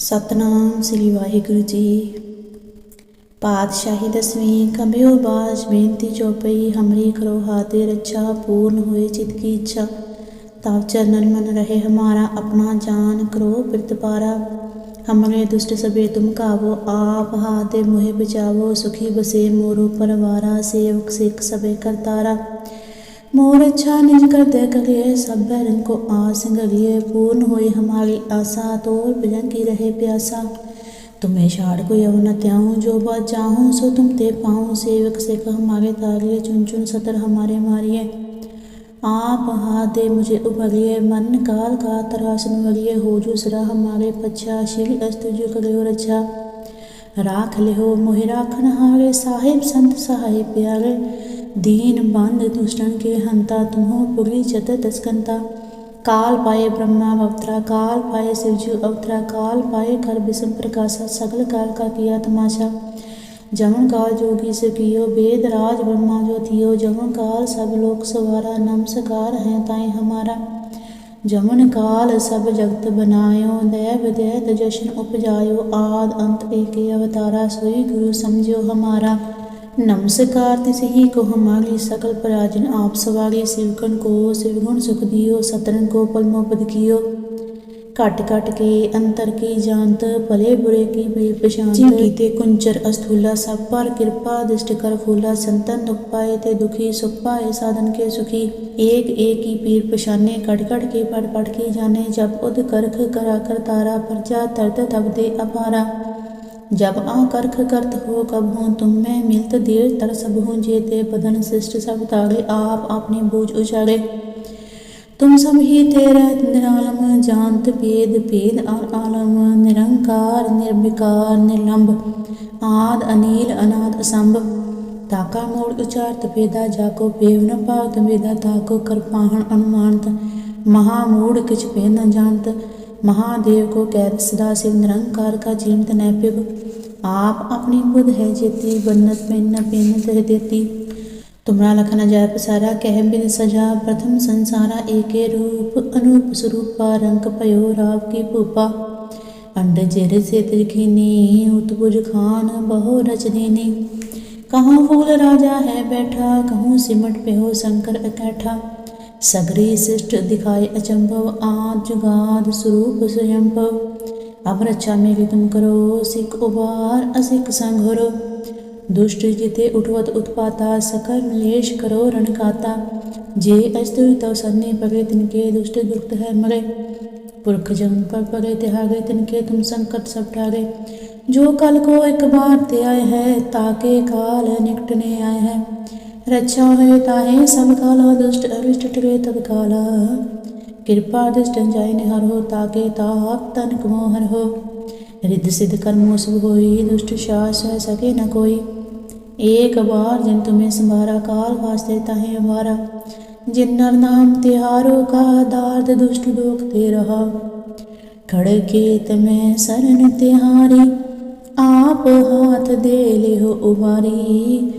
ਸਤਨਾਮ ਸ੍ਰੀ ਵਾਹਿਗੁਰੂ ਜੀ। ਪਾਤਸ਼ਾਹੀ ਦਸਵੀਂ ਕਬਿਓ ਬਾਜ ਬੇਨਤੀ ਚੋਪਈ, ਹਮਰੀ ਕਰੋ ਹਾਤੇ ਰੱਛਾ, ਪੂਰਨ ਹੋਏ ਚਿਤ ਕੀ ਇੱਛਾ। ਤਬ ਚਰਨਨ ਮਨ ਰਹੇ ਹਮਾਰਾ, ਆਪਣਾ ਜਾਨ ਕਰੋ ਪ੍ਰਤਪਾਰਾ ਹਮਰੇ ਦੁਸ਼ਟ ਸਭੇ ਤੁਮ ਕਾਵੋ, ਆਪ ਹਾਤੇ ਮੋਹਿ ਬਚਾਵੋ, ਸੁਖੀ ਬਸੇ ਮੋਰੋ ਪਰਵਾਰਾ, ਸੇਵਕ ਸਿੱਖ ਸਭੇ ਕਰਤਾਰਾ। मोर अच्छा निज कर देख लिए सभ्य रंग को आसिंग लिए पूर्ण हुई हमारी आशा तो बिरंगी रहे प्यासा। तुम्हें शाड़ को यवन त्याहूँ जो बात चाहूँ सो तुम ते पाऊँ। सेवक से कह हमारे तारिए चुन चुन सतर हमारे मारिए आप हाथ दे मुझे उभरिए मन काल का तरासन वरिए हो जो सरा हमारे पच्छा, शील अस्त जो करियो रच्छा राख ले हो मोहि राखन हारे साहिब, संत सहाय प्यारे। ਦੀਨ ਬੰਦ ਦੁਸ਼ਟਨ ਕੇ ਹੰਤਾ ਤੁਮੋ ਪੁਰੀ ਚਤ ਤਸਕੰਤਾ ਕਾਲ ਪਾਏ ਬ੍ਰਹਮਾ ਅਵਤਰਾ ਕਾਲ ਪਾਏ शिवजू अवतरा काल पाए कर विषम प्रकाशा सकल काल का किया तमाशा जमन काल जोगी से कियो वेद राज ब्रह्मा जो थियो जमन काल सब लोक सवारा नमस्कार है ताई हमारा ਜਮਨ ਕਾਲ ਸਭ ਜਗਤ ਬਨਾਇਓ ਦੇਵ ਦੇਤ ਜਸ਼ਨ ਉਪਜਾਇਓ ਆਦ ਅੰਤ ਏਕੇ ਅਵਤਾਰਾ ਸੋਈ ਗੁਰੂ ਸਮਝਿਓ ਹਮਾਰਾ ਨਮਸਕਾਰ ਤਿਸ ਹੀ ਕੋ ਹਮਾਰੀ ਸਕਲ ਪਰਾਜਨ ਆਪ ਸਵਾਰੀ ਸਿਵਕਨ ਕੋ, ਸਿਵਗੁਣ ਸੁਖ ਦਿਓ ਸਤਰਨ ਕੋ ਪਲਮੋ ਪਦ ਘਟ ਘਟ ਕੇ ਅੰਤਰ ਕੀ ਜਾਣਤ, ਭਲੇ ਬੁਰੇ ਕੀ ਬੇ ਪਛਾਨਤ ਜੀ ਕੀਤੇ ਕੁੰਚਰ ਅਸਥੂਲਾ ਸਭ ਪਰ ਕਿਰਪਾ, ਦਿਸ਼ਟ ਕਰ ਫੂਲਾ ਸੰਤਨ ਦੁਖ ਪਾਏ ਤੇ ਦੁਖੀ ਸੁਖ ਪਾਏ ਸਾਧਨ ਕੇ ਸੁਖੀ। ਏਕ ਏਕ ਹੀ ਪੀਰ ਪਛਾਨੇ, ਘਟ ਘਟ ਕੇ ਪੜ ਪੜ ਕੇ ਜਾਣੇ ਜਬ ਉਦ ਕਰਖ ਕਰਾ ਕਰ ਤਾਰਾ, ਪਰਜਾ ਤਰਤ ਤਬ ਦੇ ਅਪਾਰਾ। जब आ करख करत हो कब हो तुम में मिलत देर तर सब हो जेते बदन शिष्ट सब ताड़े आप अपनी बूझ उछाड़े तुम सब ही तेरा निरालम जानत भेद भेद और आलम निरंकार निर्विकार निर्लंब आद अनिल अनाद असंभ ताका मोड़ उचारत भेदा जाको पेव न पावत वेदा ताको करपाहन अनुमानत महामूढ़ किछ पे न जानत महादेव को कैद सदा शिव निरंकार का जीवत न आप अपनी बुध है जेती, बन्नत में न पेनत है देती। तुमरा लखन जाय पसारा कह बिन सजा, प्रथम संसारा एके रूप, अनूप स्वरूपा रंग पयो राव की पूपा। अंड जेर से तिरखीनी उतबुज खान, बहु रच दीनी कहाँ फूल राजा है बैठा, कहूँ सिमट पे हो शंकर इकट्ठा सगरी शिष्ट दिखाए अचंभव आद जुगाद स्वरूप स्वयंभव अब रक्षा मेरी तुम करो, सिख उबार, असिख संघरो। दुष्ट जिते उठवत उत्पाता, सकल मलेश करो रणकाता जे अस्तु तव सन्ने पगे तिनके दुष्ट दुष्ट है मरे। पुरख जम पर पगे त्यागे तिनके तुम संकट सब टागे जो कल को एक बार ते आए है, ताके काल निकटने आए हैं। रक्षा है ताहे सब काला दुष्ट अरिष्ट टरे तब काला कृपा दुष्ट जाय निहर हो ताके ताप तन मोहर हो रिद्ध सिद्ध कर्मो शुभ होई दुष्ट शास है सके न कोई एक बार जिन तुम्हें संभारा काल वास्ते ताहे हमारा जिन नर नाम तिहारो का दार्द दुष्ट लोक ते रहा खड़के में शरण तिहारी आप हाथ दे ले हो उबारी